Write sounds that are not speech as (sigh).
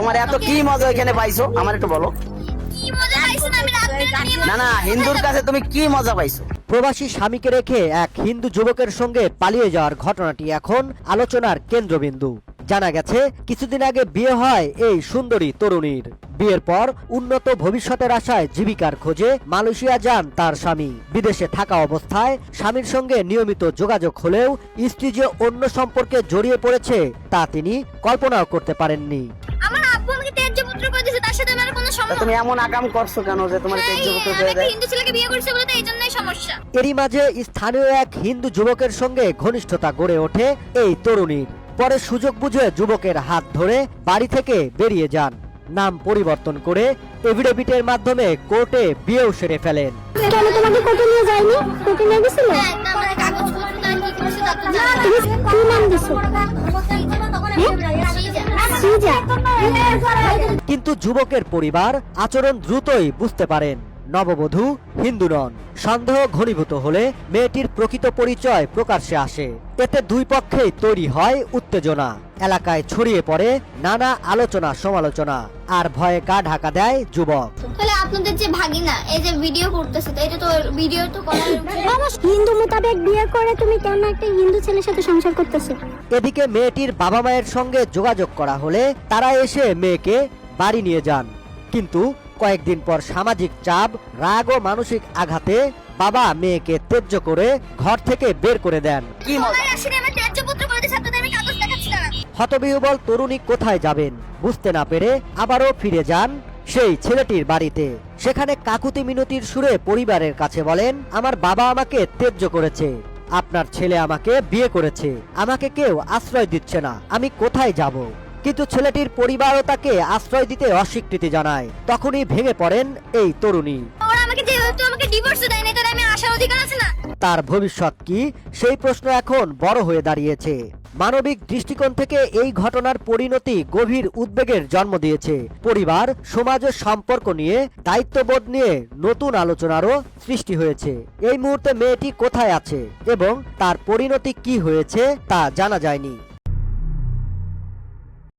তোমার এত কি মজা এখানে পাইছো? আমার একটু বলো। না না, হিন্দুর কাছে তুমি কি মজা পাইছো? প্রবাসী স্বামীকে রেখে এক হিন্দু যুবকের সঙ্গে পালিয়ে যাওয়ার ঘটনাটি এখন আলোচনার কেন্দ্রবিন্দু। জানা গেছে, কিছুদিন আগে বিয়ে হয় এই সুন্দরী তরুণীর। বিয়ের পর উন্নত ভবিষ্যতের আশায় জীবিকার খোঁজে মালয়েশিয়া যান তার স্বামী। বিদেশে থাকা অবস্থায় স্বামীর সঙ্গে নিয়মিত যোগাযোগ হলেও স্ত্রী যে অন্য সম্পর্কে জড়িয়ে পড়েছে, তা তিনি কল্পনাও করতে পারেননি। তুমি এমন আকাম করছ কেন যে তোমার হ্যাঁ, হয়ে যায় হিন্দু ছেলেকে বিয়ে করছে বলে তো এই জন্যই সমস্যা। এরই মাঝে স্থানীয় এক হিন্দু যুবকের সঙ্গে ঘনিষ্ঠতা গড়ে ওঠে এই তরুণীর। পরে সুযোগ বুঝে যুবকের হাত ধরে বাড়ি থেকে বেরিয়ে যান। নাম পরিবর্তন করে এভিডেভিটের মাধ্যমে কোর্টে বিয়েও সেরে ফেলেন। কেন তোমাকে কোর্টে নিয়ে যায়নি? কোর্টে নিয়ে গেছিলে? হ্যাঁ মানে কি নাম দিছো? শ্রীজা কিন্তু যুবকের পরিবার আচরণ দ্রুতই বুঝতে পারেন। নববধূ হিন্দু নন। সন্দেহ ঘনীভূত হলে মেয়েটির প্রকৃত পরিচয় প্রকাশ্যে আসে। এতে দুই পক্ষেই তৈরি হয় উত্তেজনা। এলাকায় ছড়িয়ে পড়ে নানা আলোচনা সমালোচনা আর ভয়ে গা ঢাকা দেয় যুবক। তাহলে আপনাদের যে ভাগিনা এই যে ভিডিও করতেছে তো এটা তো ভিডিও তো (coughs) হিন্দু মোতাবেক বিয়ে করে তুমি কেন একটা হিন্দু ছেলের সাথে সংসার করতেছো? এদিকে মেয়েটির বাবা মায়ের সঙ্গে যোগাযোগ করা হলে তারা এসে মেয়েকে বাড়ি নিয়ে যান। কিন্তু কয়েকদিন পর সামাজিক চাপ রাগ ও মানসিক আঘাতে বাবা মেয়েকে তেজ্য করে ঘর থেকে বের করে দেন। হতবিহবল তরুণী কোথায় যাবেন? বুঝতে না পেরে আবারও ফিরে যান সেই ছেলেটির বাড়িতে। সেখানে কাকুতি মিনতির সুরে পরিবারের কাছে বলেন আমার বাবা আমাকে তেজ্য করেছে। আপনার ছেলে আমাকে বিয়ে করেছে। আমাকে কেউ আশ্রয় দিচ্ছে না। আমি কোথায় যাব? কিন্তু ছেলেটির পরিবারও তাকে আশ্রয় দিতে অস্বীকৃতি জানায়। তখনই ভেঙে পড়েন এই তরুণী। ওরা আমাকে যেহেতু আমাকে ডিভোর্স দেয় না আমি আসার অধিকার আছে না? তার ভবিষ্যৎ কি? সেই প্রশ্ন এখন বড় হয়ে দাঁড়িয়েছে। মানবিক দৃষ্টিকোণ থেকে এই ঘটনার পরিণতি গভীর উদ্বেগের জন্ম দিয়েছে। পরিবার সমাজ ও সম্পর্ক নিয়ে দায়িত্ববোধ নিয়ে নতুন আলোচনারও সৃষ্টি হয়েছে। এই মুহূর্তে মেয়েটি কোথায় আছে এবং তার পরিণতি কি হয়েছে তা জানা যায়নি।